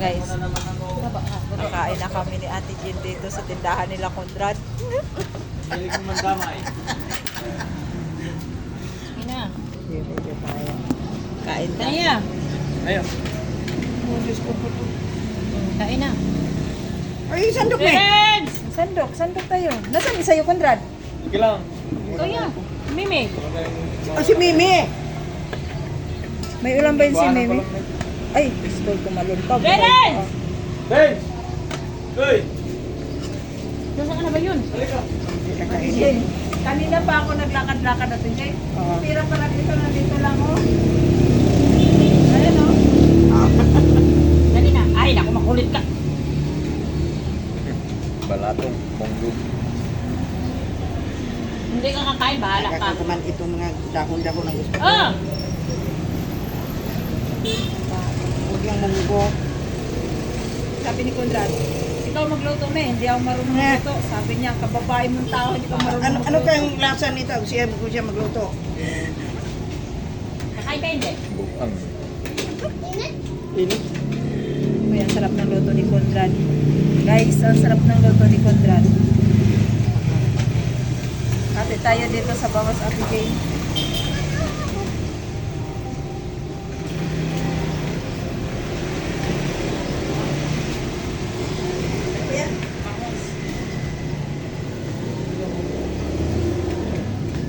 Guys, nakain na kami ni Ate Jean dito sa tindahan nila Conrad. Hilig mo mandamay. Ina. Dito tayo. Kain na. Kaya. Ayun. Oh, Diyos ko po. Kain na. Ay, sandok na eh. Friends! Sandok, sandok tayo. Nasaan isa yung Conrad? Sige lang. Kuya. Mimi. Ah, si Mimi. May ulam ba yun si Mimi? Ay, pistol kumalun pa. Beren! Oh. Ben! Uy! Nasaan ka na ba yun? Halika. Kanina pa ako naglakad-lakad na Jay. Oo. Tira pala dito, nandito lang oh. Ayan oh. Dali na. Ay, naku, makulit ka. Balatong monggog. Hindi ka kakain, bahala ka. Nakakaman itong mga dahon-dahon ng gusto ko. Ah! Yung munggo. Sabi ni Conrad, ikaw magluto na eh, hindi ako marunong Eh. magluto. Sabi niya, kababae mong tao, hindi ka marunong Ano, ano magluto. kayong lasa nito? Siya ko siya magluto. Kakain ka hindi? Buang. Ini. Uy, ang sarap ng luto ni Conrad. Guys, ang sarap ng luto ni Conrad. Kati tayo dito sa Bawas Ate Jane.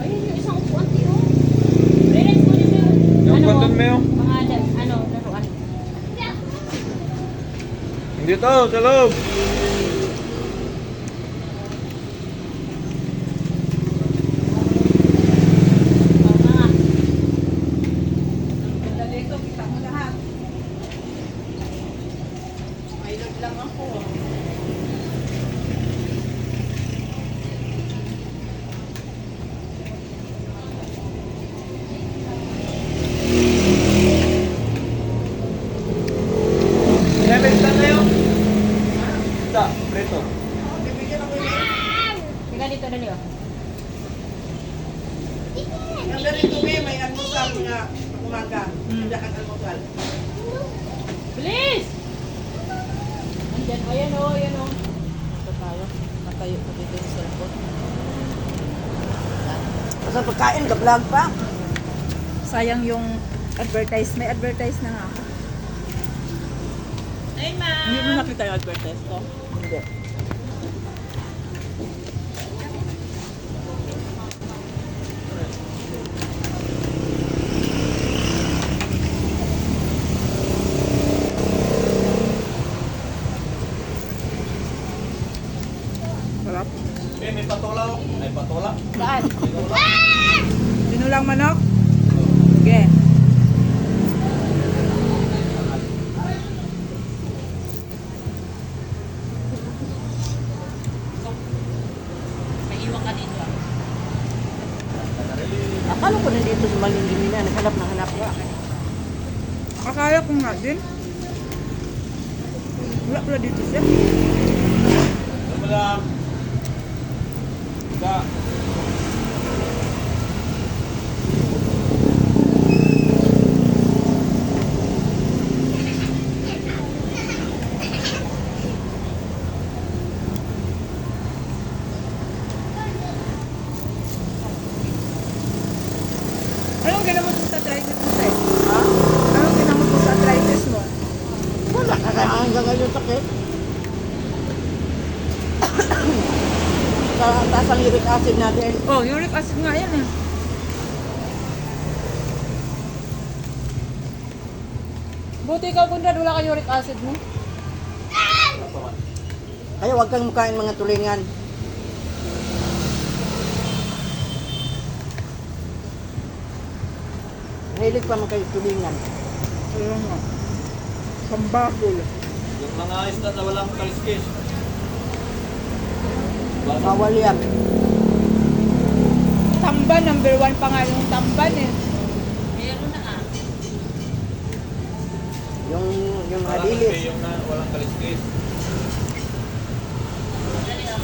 Ayun, yung isang upuan, tiyo. Friends, kunin mo yung... Yung ano, kondon mo yung? Mga, dal- ano, laruan. Hindi to, sa loob. Dito. May load lang ako. Nemes lang na yun. Da, preto. Bibigyan ako ini. Tingnan dito, dali, oh. Ang ganito may may almusal nga umaga. Hindi ang almusal. Bilis! Andyan, ayan, oh, ayan, oh. Ito tayo. Matayo ko dito yung cellphone. Basta pagkain, ka-vlog pa. Sayang yung advertise. May advertise na nga ako. Ay, ma! Hindi mo nakita yung advertise ko? Hindi. Sarap. Eh, may patola oh. Ay, patola. Saan? Sinulang manok? Sige. Dito, ah. Akala ko nandito sa malingin na. Naghanap na hanap ka. Akala ko nga din. Wala pala dito siya. Ano lang? Da. Anong ginamot mo sa arthritis mo, Sir? Ha? Anong ginamot mo sa arthritis mo? Wala ka kaya hanggang ngayon sakit. Sa taas ang uric acid natin. Oh, uric acid nga yan eh. Buti ikaw, Conrad, wala ka uric acid mo. Kaya huwag kang mukain mga tulingan. Mahilig pa mga kayo tulingan. Pambakol. Yung mga isda na walang kaliskis. Bawal yan. Tamban, number one pa nga yung tamban eh. Meron na, ah. Yung, yung hadilis. yung na walang kaliskis. Dali, oh.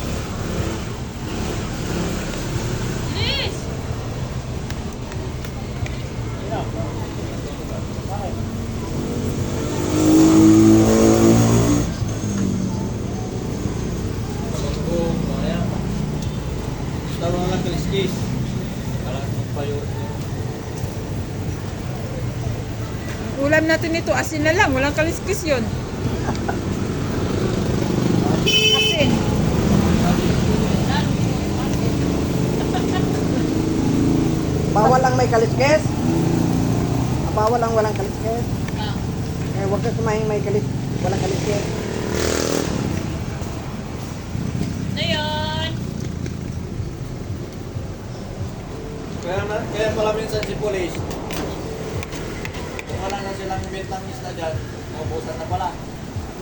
Bilis! Dito, asin na lang. Walang kaliskis yun. Asin. Bawal ang may kaliskes. Bawal ang walang kaliskes. Ah. Eh, huwag ka kumain may kalis, walang yun. Kaya, na, kaya pala minsan si police, na silang bentang isda dyan, maubusan na pala.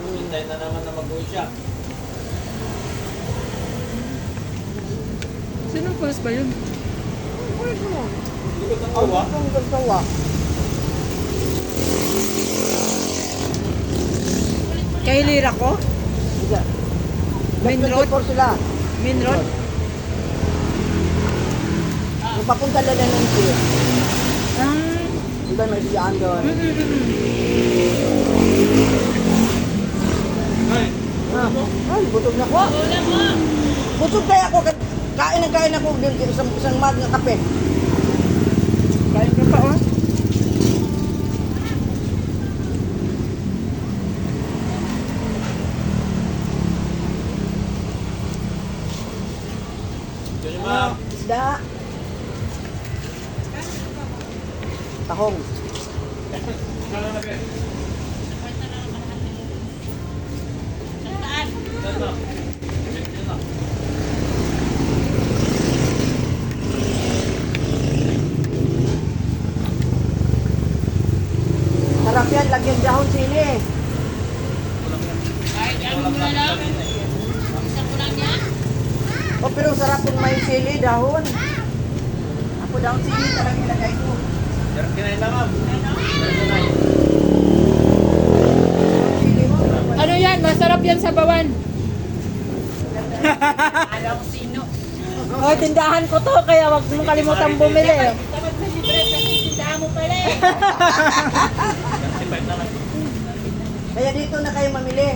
Hintay na naman na mag-uwi siya. Sinong pulis ba yun? Likod ng Ang uwa. ang gagawa. Kay Lira ko? Sige. Main road? sila. Main road? Yung papunta na lang ng siya. Ang... Ba may siyaan doon? Mm, mm, mm, mm. Ay, Ah, ay, butog na ko. Butog kaya ako. Ka- Kain na kain ako din isang, isang mag ng kape. Tahong. Sarap yan, lagyan dahon sili. Kahit ano mo na lang. Isa ko lang yan. O pero sarap kung may sili, dahon. Ako dahon sili talaga ilagay ko. Ano yan? Masarap yan sa bawan. Alam ko sino. Oh, tindahan ko to, kaya wag mo kalimutan bumili. Dapat may libre kasi tindahan mo pala eh. 35 na lang. Kaya dito na kayo mamili.